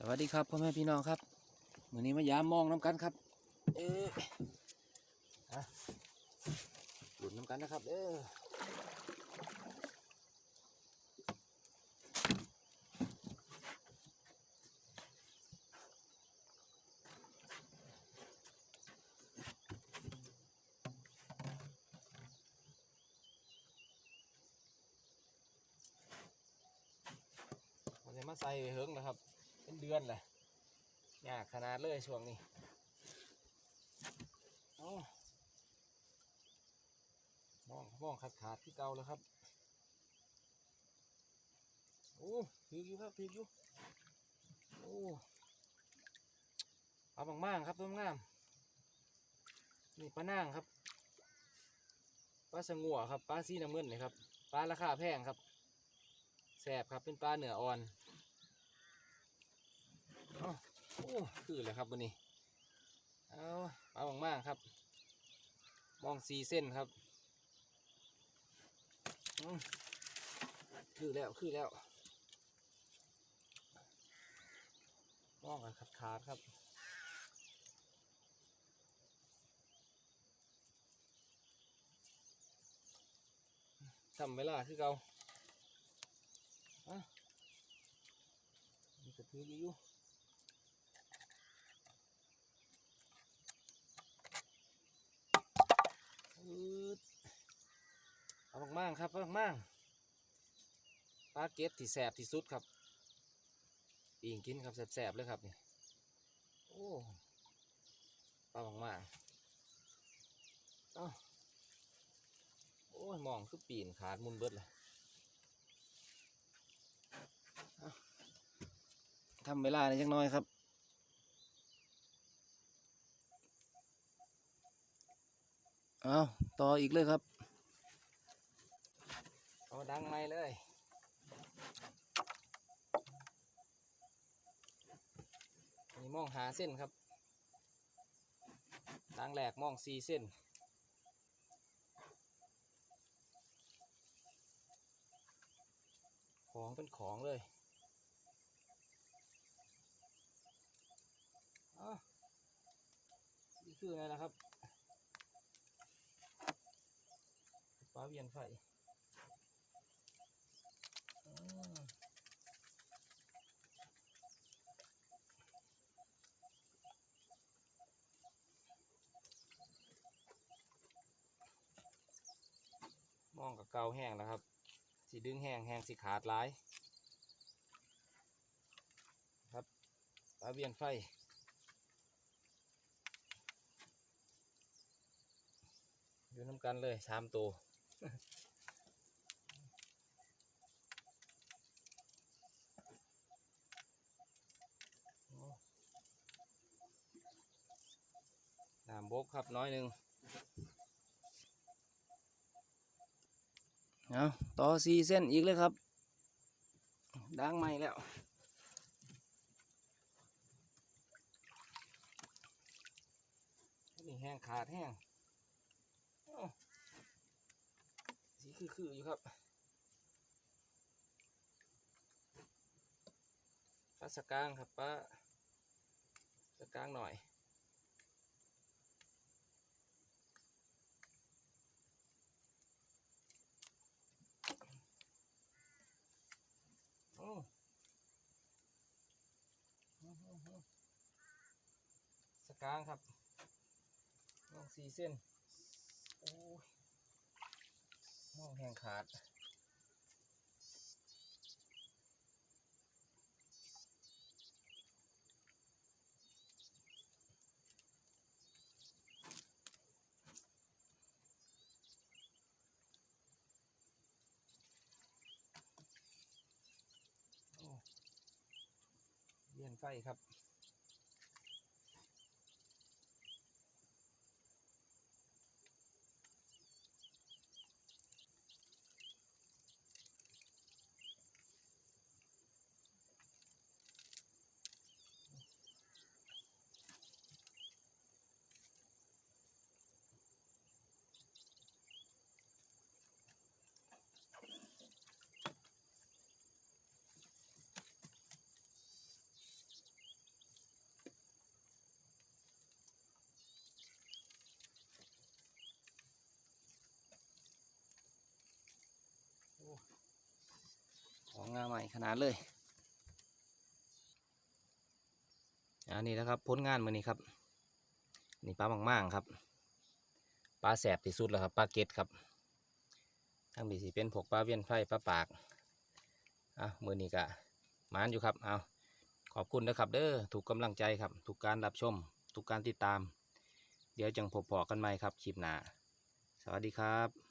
สวัสดีครับพ่อแม่พี่น้องครับวันนี้มายามมองน้ำกันครับ เอออะหลุดน้ำกันนะครับ เออวันนี้มาใส่เฮิงนะครับ เป็นเดือนแหละยากขนาดเลยช่วงนี้โอ้มองมองขาดขาดที่เก่าแล้วครับโอ้พีกอยู่ครับพีกอยู่โอ้เอาบางมากๆครับต้นงามนี่ปลานางครับปลาสงัวครับปลาสีน้ำเงินนี่ครับปลาราคาแพงครับแสบครับเป็นปลาเนื้ออ่อน เอาโอ้คือเลยครับวันนี้เอาเอามากๆครับ มองสีเส้นครับอืมคือแล้วคือแล้วมองกันขาดขาดครับทำเวลาคือเก่าอะมันกระทืออยู่ อืดเอา มากครับมากปลาเก็ตที่แสบที่สุดครับปีงกินครับแสบๆเลยครับเนี่ยโอ้ปลามากๆเอ้าโอ้ยมองคือปีนขาดมุนเบิดเลยทำเวลาในจังน้อยครับเอาต่ออีกเลยครับ เอาดังไม่เลย นี่มองหาเส้นครับ ดังแหลกมองสี่เส้นของเป็นของเลยอ้านี่คือไงล่ะครับ ฟ้าเวียนไฟ มองกับเกาแห้งแล้วครับ สีดึงแห้งแห้งสีขาดหลาย ครับฟ้าเวียนไฟอยู่น้ำกันเลยสามตัว โอ้น้ำ บกครับน้อยหนึ่งเอาต่อสี่เส้นอีกเลยครับดังใหม่แล้วนี่แห้งขาดแห้งสีคือๆอยู่ครับปลาสกางครับปลาสกางหน่อย โอ้โอ้โหโอ้ สกางครับมองสี่เส้นโอ้ยมองแหงขาดเวียนไฟครับ โของงามใหม่ขนาดเลยอันนี้นะครับผลงานมือนี้ครับ นี่ปลาบางๆครับปลาแสบที่สุดแล้วครับปลาเก็ดครับทั้งบีสีเป็นพวกปลาเวียนไฟปลาปากอะมือนี้กะมานอยู่ครับเอาขอบคุณนะครับเด้อถูกกำลังใจครับถูกการรับชมถูกการติดตาม เดี๋ยวจังพบพอกันใหม่ครับคลิปหน้าสวัสดีครับ